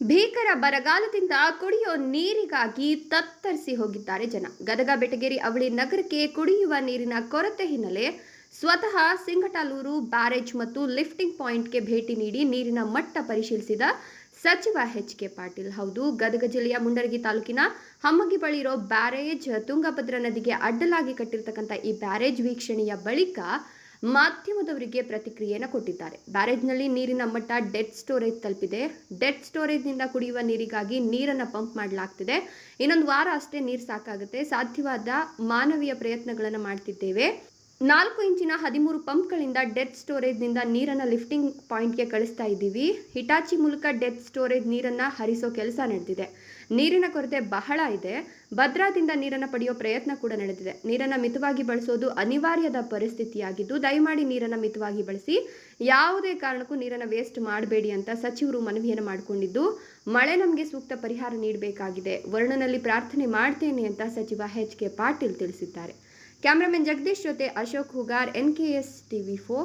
ಭೀಕರ ಬರಗಾಲದಿಂದ ಕುಡಿಯೋ ನೀರಿಗಾಗಿ ತತ್ತರಿಸಿ ಹೋಗಿದ್ದಾರೆ ಜನ. ಗದಗ, ಬೆಟಗೇರಿ ಅವಳಿ ನಗರಕ್ಕೆ ಕುಡಿಯುವ ನೀರಿನ ಕೊರತೆ ಹಿನ್ನೆಲೆ ಸ್ವತಃ ಸಿಂಗಟಾಲೂರು, ಬ್ಯಾರೇಜ್ ಮತ್ತು ಲಿಫ್ಟಿಂಗ್ ಪಾಯಿಂಟ್ಗೆ ಭೇಟಿ ನೀಡಿ ನೀರಿನ ಮಟ್ಟ ಪರಿಶೀಲಿಸಿದ ಸಚಿವ ಎಚ್ ಕೆ ಪಾಟೀಲ್. ಹೌದು, ಗದಗ ಜಿಲ್ಲೆಯ ಮುಂಡರಗಿ ತಾಲೂಕಿನ ಹಮ್ಮಗಿ ಬಳಿ ಇರೋ ಬ್ಯಾರೇಜ್ ತುಂಗಭದ್ರಾ ನದಿಗೆ ಅಡ್ಡಲಾಗಿ ಕಟ್ಟಿರ್ತಕ್ಕಂಥ ಈ ಬ್ಯಾರೇಜ್ ವೀಕ್ಷಣೆಯ ಬಳಿಕ ಮಾಧ್ಯಮದವರಿಗೆ ಪ್ರತಿಕ್ರಿಯೆಯನ್ನು ಕೊಟ್ಟಿದ್ದಾರೆ. ಬ್ಯಾರೇಜ್ನಲ್ಲಿ ನೀರಿನ ಮಟ್ಟ ಡೆಡ್ ಸ್ಟೋರೇಜ್ ತಲುಪಿದೆ. ಡೆಡ್ ಸ್ಟೋರೇಜ್ನಿಂದ ಕುಡಿಯುವ ನೀರಿಗಾಗಿ ನೀರನ್ನು ಪಂಪ್ ಮಾಡಲಾಗ್ತಿದೆ. ಇನ್ನೊಂದು ವಾರ ಅಷ್ಟೇ ನೀರು ಸಾಕಾಗುತ್ತೆ. ಸಾಧ್ಯವಾದ ಮಾನವೀಯ ಪ್ರಯತ್ನಗಳನ್ನು ಮಾಡ್ತಿದ್ದೇವೆ. ನಾಲ್ಕು ಇಂಚಿನ ಹದಿಮೂರು ಪಂಪ್ಗಳಿಂದ ಡೆತ್ ಸ್ಟೋರೇಜ್ನಿಂದ ನೀರನ್ನು ಲಿಫ್ಟಿಂಗ್ ಪಾಯಿಂಟ್ಗೆ ಕಳಿಸ್ತಾ ಇದ್ದೀವಿ. ಹಿಟಾಚಿ ಮೂಲಕ ಡೆತ್ ಸ್ಟೋರೇಜ್ ನೀರನ್ನು ಹರಿಸೋ ಕೆಲಸ ನಡೆದಿದೆ. ನೀರಿನ ಕೊರತೆ ಬಹಳ ಇದೆ. ಭದ್ರಾದಿಂದ ನೀರನ್ನು ಪಡೆಯೋ ಪ್ರಯತ್ನ ಕೂಡ ನಡೆದಿದೆ. ನೀರನ್ನು ಮಿತವಾಗಿ ಬಳಸೋದು ಅನಿವಾರ್ಯದ ಪರಿಸ್ಥಿತಿಯಾಗಿದ್ದು, ದಯಮಾಡಿ ನೀರನ್ನು ಮಿತವಾಗಿ ಬಳಸಿ, ಯಾವುದೇ ಕಾರಣಕ್ಕೂ ನೀರನ್ನು ವೇಸ್ಟ್ ಮಾಡಬೇಡಿ ಅಂತ ಸಚಿವರು ಮನವಿಯನ್ನು ಮಾಡಿಕೊಂಡಿದ್ದು, ಮಳೆ ನಮಗೆ ಸೂಕ್ತ ಪರಿಹಾರ ನೀಡಬೇಕಾಗಿದೆ. ವರ್ಣನಲ್ಲಿ ಪ್ರಾರ್ಥನೆ ಮಾಡ್ತೇನೆ ಅಂತ ಸಚಿವ ಎಚ್ ಕೆ ಪಾಟೀಲ್ ತಿಳಿಸಿದ್ದಾರೆ. Cameraman Jagdish Jote Ashok Hugar N K S T V four